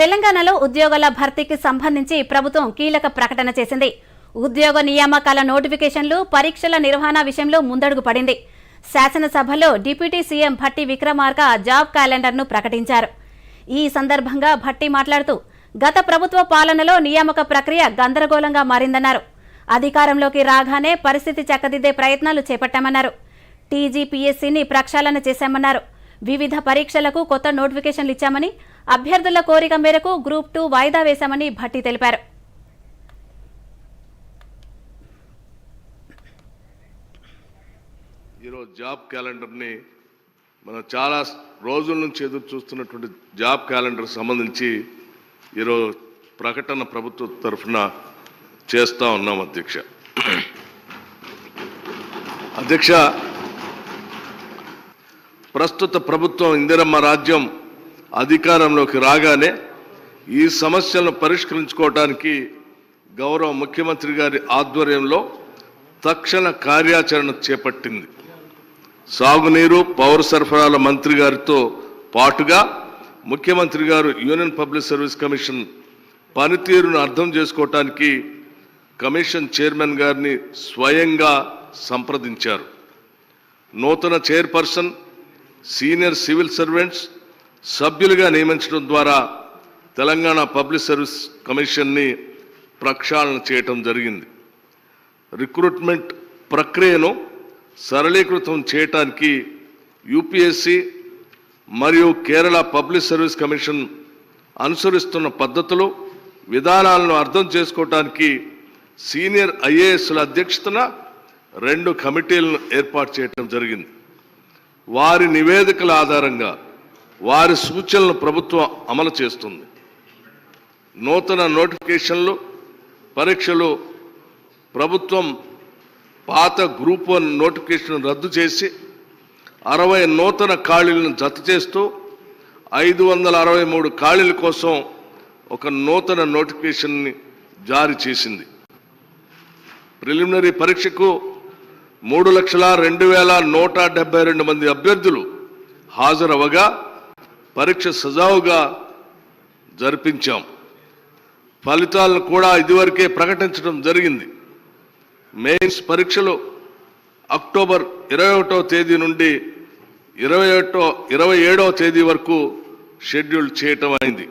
తెలంగాణలో ఉద్యోగాల భర్తీకి సంబంధించి ప్రభుత్వం కీలక ప్రకటన చేసింది. ఉద్యోగ నియామకాల నోటిఫికేషన్లు పరీక్షల నిర్వహణ విషయంలో ముందడుగు పడింది. శాసనసభలో deputy CM Bhatti Vikramarka job క్యాలెండర్ను ప్రకటించారు. ఈ సందర్భంగా భట్టి మాట్లాడుతూ గత ప్రభుత్వ పాలనలో నియామక ప్రక్రియ గందరగోళంగా మారిందన్నారు. అధికారంలోకి రాగానే పరిస్థితి చక్కదిద్దే ప్రయత్నాలు చేపట్టామన్నారు. టీజీపీఎస్సీని ప్రక్షాళన చేశామన్నారు. వివిధ పరీక్షలకు కొత్త నోటిఫికేషన్లు ఇచ్చామని అభ్యర్థుల కోరిక మేరకు గ్రూప్ టూ వాయిదా వేశామని భట్టి తెలిపారు. ఈరోజు జాబ్ క్యాలెండర్ని మనం చాలా రోజుల నుంచి ఎదురు చూస్తున్నటువంటి జాబ్ క్యాలెండర్ సంబంధించి ఈరోజు ప్రకటన ప్రభుత్వ తరఫున చేస్తూ ఉన్నాం అధ్యక్ష. అధ్యక్ష ప్రస్తుత ప్రభుత్వం ఇందిరమ్మ రాజ్యం అధికారంలోకి రాగానే ఈ సమస్యలను పరిష్కరించుకోవడానికి గౌరవ ముఖ్యమంత్రి గారి ఆధ్వర్యంలో తక్షణ కార్యాచరణ చేపట్టింది. సాగునీరు పౌర సరఫరాల మంత్రి గారితో పాటుగా ముఖ్యమంత్రి గారు యూనియన్ పబ్లిక్ సర్వీస్ కమిషన్ పనితీరును అర్థం చేసుకోవటానికి కమిషన్ చైర్మన్ గారిని స్వయంగా సంప్రదించారు. నూతన చైర్పర్సన్ సీనియర్ సివిల్ సర్వెంట్స్ సభ్యులుగా నియమించడం ద్వారా తెలంగాణ పబ్లిక్ సర్వీస్ కమిషన్ని ప్రక్షాళన చేయటం జరిగింది. రిక్రూట్మెంట్ ప్రక్రియను సరళీకృతం చేయటానికి యూపీఎస్సి మరియు కేరళ పబ్లిక్ సర్వీస్ కమిషన్ అనుసరిస్తున్న పద్ధతులు విధానాలను అర్థం చేసుకోవటానికి సీనియర్ ఐఏఎస్ల అధ్యక్షతన రెండు కమిటీలను ఏర్పాటు చేయటం జరిగింది. వారి నివేదికల ఆధారంగా వారి సూచనలను ప్రభుత్వం అమలు చేస్తుంది. నూతన నోటిఫికేషన్లు పరీక్షలు ప్రభుత్వం పాత గ్రూప్ వన్ నోటిఫికేషన్ రద్దు చేసి అరవై నూతన ఖాళీలను జత చేస్తూ ఐదు వందల అరవై మూడు ఖాళీల కోసం ఒక నూతన నోటిఫికేషన్ని జారీ చేసింది. ప్రిలిమినరీ పరీక్షకు మూడు లక్షల రెండు వేల నూట డెబ్బై రెండు మంది అభ్యర్థులు హాజరవగా పరీక్ష సజావుగా జరిపించాం. ఫలితాలను కూడా ఇదివరకే ప్రకటించడం జరిగింది. మెయిన్స్ పరీక్షలు అక్టోబర్ ఇరవై ఒకటో తేదీ నుండి ఇరవై ఒకటో ఇరవై ఏడవ తేదీ వరకు షెడ్యూల్ చేయటం అయింది.